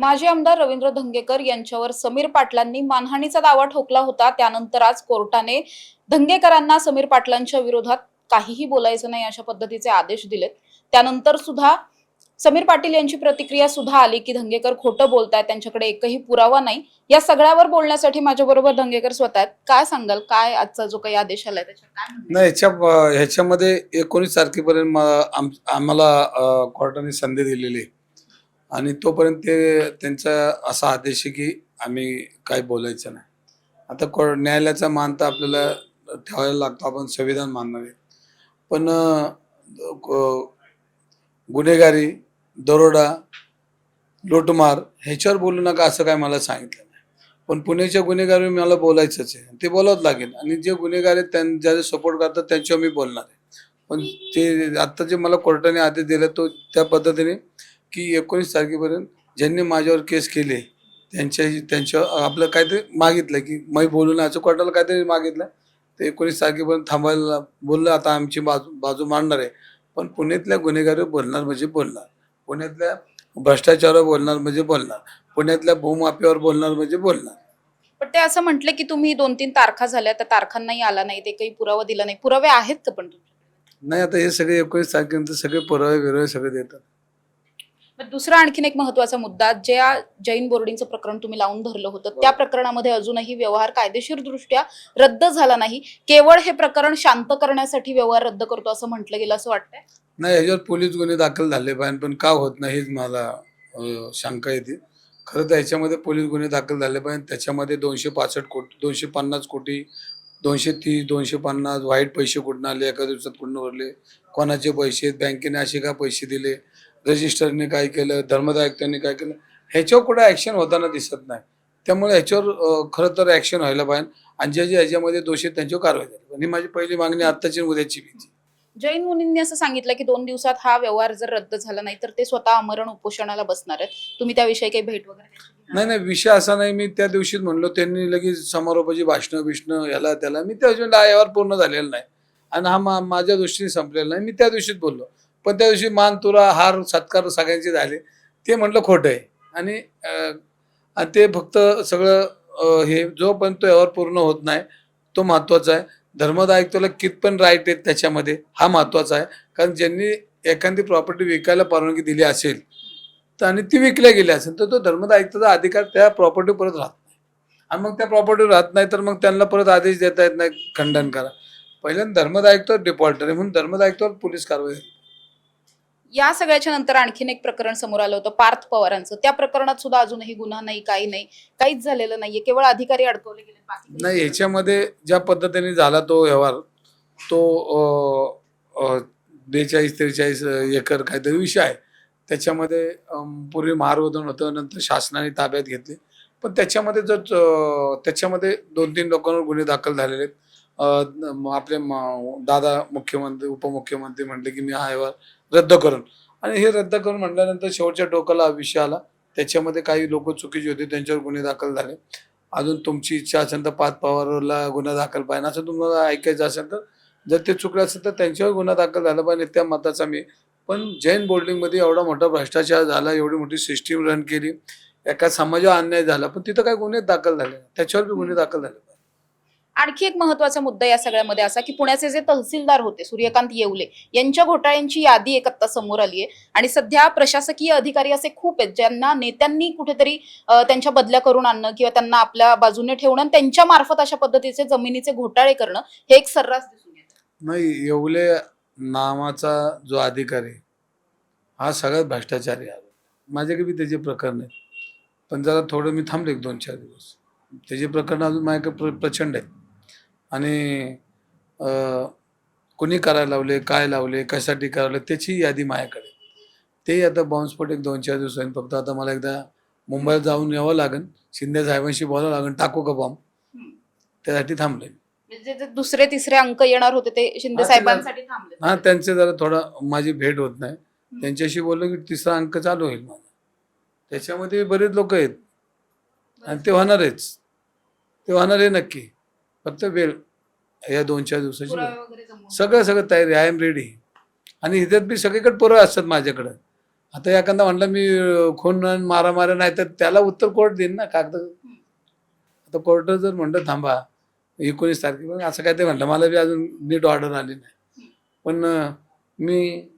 माजी आमदार रवींद्र धंगेकर यांच्यावर समीर पाटलांनी मानहानीचा दावा ठोकला होता. त्यानंतर आज कोर्टाने धंगेकरांना समीर पाटलांच्या विरोधात काहीही बोलायचं नाही अशा पद्धतीचे आदेश दिलेत. त्यानंतर सुद्धा समीर पाटील यांची प्रतिक्रिया सुद्धा आली की धंगेकर खोटं बोलतायत त्यांच्याकडे एकही पुरावा नाही. या सगळ्यावर बोलण्यासाठी माझ्याबरोबर धंगेकर स्वतः आहेत. काय सांगाल? काय आजचा जो काही आदेश आलाय त्याच्यात आहे? नाही ह्याच्या ह्याच्यामध्ये एकोणीस तारखेपर्यंत आम्हाला कोर्टाने संधी दिलेली आहे. आणि तोपर्यंत ते त्यांचा असा आदेश आहे की आम्ही काही बोलायचं नाही. आता को न्यायालयाचा मान तर आपल्याला ठेवायला लागतो आपण संविधान मानणार आहे. पण गुन्हेगारी दरोडा लूटमार ह्याच्यावर बोलू नका असं काय मला सांगितलं नाही. पण पुण्याच्या गुन्हेगारी मला बोलायचंच आहे. ते बोलावंच लागेल. आणि जे गुन्हेगार आहेत त्यां ज्याचे सपोर्ट करतात त्यांच्यावर मी बोलणार आहे. पण ते आत्ता जे मला कोर्टाने आदेश दिला तो त्या पद्धतीने की एकोणीस तारखेपर्यंत ज्यांनी माझ्यावर केस केले त्यांच्या त्यांच्या आपलं काहीतरी मागितलं की मी बोलू नये असं कोर्टाला काहीतरी मागितलं. ते एकोणीस तारखेपर्यंत थांबायला बोललं आता आमची बाजू बाजू मांडणार आहे. पण पुण्यातल्या गुन्हेगारीवर बोलणार म्हणजे बोलणार. पुण्यातल्या भ्रष्टाचारावर बोलणार म्हणजे बोलणार. पुण्यातल्या भूमाफियावर बोलणार म्हणजे बोलणार. पण ते असं म्हटले की तुम्ही दोन तीन तारखा झाल्या त्या तारखांनाही आला नाही ते काही पुरावा दिला नाही. पुरावे आहेत का पण नाही आता हे सगळे एकोणीस तारखेनंतर सगळे पुरावे बिरावे सगळे देतात. दुसरा आणखीन एक महत्त्वाचा मुद्दा ज्या जैन बोर्डिंगचं प्रकरण तुम्ही लावून धरलं होतं त्या प्रकरणामध्ये अजूनही व्यवहार कायदेशीर दृष्ट्या रद्द झाला नाही. केवळ हे प्रकरण शांत करण्यासाठी व्यवहार रद्द करतो असं म्हटलं गेलं असं वाटतंय? नाही ह्याच्यावर पोलीस गुन्हे दाखल झाले पाहिजे पण का होत नाही हेच मला शंका येते. खरं तर ह्याच्यामध्ये पोलीस गुन्हे दाखल झाले पाहिजे त्याच्यामध्ये दोनशे पासष्ट कोटी दोनशे पन्नास कोटी दोनशे तीस दोनशे पन्नास वाईट पैसे कुठून आले एका दिवसात कुठून भरले कोणाचे पैसे बँकेने असे का पैसे दिले? रजिस्टरने काय केलं धर्मदायुक्तांनी काय केलं ह्याच्यावर कुठं ॲक्शन होताना दिसत नाही. त्यामुळे ह्याच्यावर खरं तर ॲक्शन व्हायला पाहिजे आणि जे जे ह्याच्यामध्ये दोषी आहेत त्यांच्यावर कारवाई झाली. ही माझी पहिली मागणी आत्ताची आणि उद्याची भीती जैन मुनींनी असं सांगितलं की दोन दिवसात हा व्यवहार जर रद्द झाला नाही तर ते स्वतः आमरण उपोषणाला बसणार आहेत. तुम्ही त्याविषयी काही भेट वगैरे? नाही नाही विषय असा नाही. मी त्या दिवशीच म्हणलो त्यांनी लगेच समारोपाची भाषणं बिषणं याला त्याला. मी त्या दिवशी यावर पूर्ण झालेला नाही. आणि हा माझ्या दृष्टीने संपलेला नाही. मी त्या दिवशीच बोललो. पण त्या दिवशी मान तुरा हार सत्कार सगळ्यांचे झाले. ते म्हटलं खोटं आहे. आणि ते फक्त सगळं हे जोपर्यंत तो यावर पूर्ण होत नाही तो महत्त्वाचा आहे. धर्मदायित्वाला कितपण राईट आहेत त्याच्यामध्ये हा महत्त्वाचा आहे. कारण ज्यांनी एखादी प्रॉपर्टी विकायला परवानगी दिली असेल तर आणि ती विकल्या गेली असेल तर तो धर्मदायित्वाचा अधिकार त्या प्रॉपर्टी परत राहत नाही. आणि मग त्या प्रॉपर्टी राहत नाही तर मग त्यांना परत आदेश देता येत नाही. खंडन करा. पहिल्यांदा धर्मदायित्व डिफॉल्टर आहे म्हणून धर्मदायित्वावर पोलीस कारवाई झाली. या सगळ्याच्या नंतर आणखीन एक प्रकरण समोर आलं होतं पार्थ पवारांचं. त्या प्रकरणात सुद्धा अजूनही गुन्हा नाही काही नाही काहीच झालेलं नाहीये. केवळ अधिकारी अडकवले गेले बाकी नाही ह्याच्यामध्ये ज्या पद्धतीने झाला तो व्यवहार तो बेचाळीस त्रेचाळीस एकर काहीतरी विषय आहे. त्याच्यामध्ये पूर्वी महारोधन होतं नंतर शासनाने ताब्यात घेतले. पण त्याच्यामध्ये जर त्याच्यामध्ये दोन तीन लोकांवर गुन्हे दाखल झालेले आहेत. आपले दादा मुख्यमंत्री उपमुख्यमंत्री म्हणले की मी हा व्यवहार रद्द करून. आणि हे रद्द करून म्हटल्यानंतर शेवटच्या टोकाला विषय आला. त्याच्यामध्ये काही लोक चुकीचे होते त्यांच्यावर गुन्हे दाखल झाले. अजून तुमची इच्छा असेल तर पाच पवारला गुन्हा दाखल पाहिजे. असं तुम्हाला ऐकायचं असेल तर जर ते चुकलं असेल तर त्यांच्यावर गुन्हा दाखल झाला पाहिजे त्या मताचा मी. पण जैन बोर्डिंगमध्ये एवढा मोठा भ्रष्टाचार झाला एवढी मोठी सिस्टीम रन केली एका समाजावर अन्याय झाला पण तिथं काय गुन्हे दाखल झाले त्याच्यावर बी गुन्हे दाखल झाले. आणखी एक महत्त्वाचा मुद्दा या सगळ्यामध्ये असा की पुण्याचे जे तहसीलदार होते सूर्यकांत येवले यांच्या घोटाळ्यांची यादी एक आत्ता समोर आली आहे आणि सध्या प्रशासकीय अधिकारी असे खूप आहेत ज्यांना नेत्यांनी कुठेतरी त्यांच्या बदल्या करून आणणं किंवा त्यांना आपल्या बाजूने ठेवणं आणि त्यांच्या मार्फत अशा पद्धतीचे जमिनीचे घोटाळे करणं हे एक सर्रास दिसून येतं. नाही येवले नावाचा जो अधिकारी हा सगळ्यात भ्रष्टाचारी आहे. माझ्याकडे बी त्याचे प्रकरण आहेत. पण जरा थोडं मी थांबले एक दोन चार दिवस. त्याचे प्रकरण अजून माझ्याकडे प्रचंड आहे आणि कोणी करायला लावले काय लावले कशासाठी करावले त्याची यादी माझ्याकडे. ते आता बॉम्बस्फोट एक दोन चार दिवसांनी फक्त आता मला एकदा मुंबईत जाऊन यावं लागेल. शिंदे साहेबांशी बोलावं लागेल. टाकू का बॉम्ब त्यासाठी थांबले म्हणजे जे दुसरे तिसरे अंक येणार होते ते शिंदे साहेबांसाठी थांबले. हा त्यांचे जरा थोडा माझी भेट होत नाही. त्यांच्याशी बोललो की तिसरा अंक चालू होईल माझा. त्याच्यामध्ये बरेच लोक आहेत. आणि ते होणारच. ते होणार आहे नक्की. फक्त वेळ या दोन चार दिवसाची वेळ. सगळं सगळं तयारी आय एम रेडी आणि ह्याच्यात बी सगळीकडे पुरावे असतात माझ्याकडं. आता एखादा म्हणलं मी खून आणि मारामारी नाही तर त्याला उत्तर कोर्ट देईन ना कागद. आता कोर्ट जर म्हणलं थांबा एकोणीस तारखेला असं काय ते म्हणलं मला बी अजून नीट ऑर्डर आली नाही. पण मी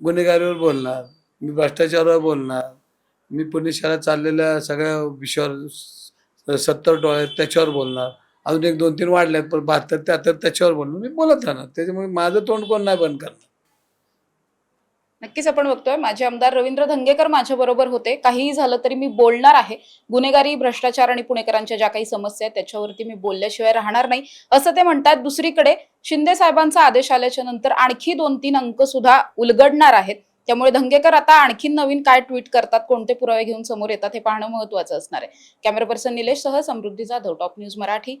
गुन्हेगारीवर बोलणार मी भ्रष्टाचारावर बोलणार मी पुणे शहरात चाललेल्या सगळ्या विषयावर सत्तर डोळे त्याच्यावर बोलणार. अजून एक दोन तीन वाढल्यात पण बहात्तर त्याहत्तर त्याच्यावर बोलून मी बोलत राहणार. त्याच्यामुळे माझं तोंड कोण नाही बंद करणार. नक्कीच आपण बघतोय माझे आमदार रवींद्र धंगेकर माझ्या बरोबर होते. काहीही झालं तरी मी बोलणार आहे. गुन्हेगारी भ्रष्टाचार आणि पुणेकरांच्या ज्या काही समस्या आहेत त्याच्यावरती मी बोलल्याशिवाय राहणार नाही. असं ते म्हणतात. दुसरीकडे शिंदे साहेबांचा आदेश आल्याच्यानंतर आणखी दोन तीन अंक सुद्धा उलगडणार आहेत. त्यामुळे धंगेकर आता आणखी नवीन काय ट्विट करतात कोणते पुरावे घेऊन समोर येतात हे पाहणं महत्वाचं असणार आहे. कॅमेरा पर्सन निलेश सह समृद्धी जाधव टॉप न्यूज मराठी.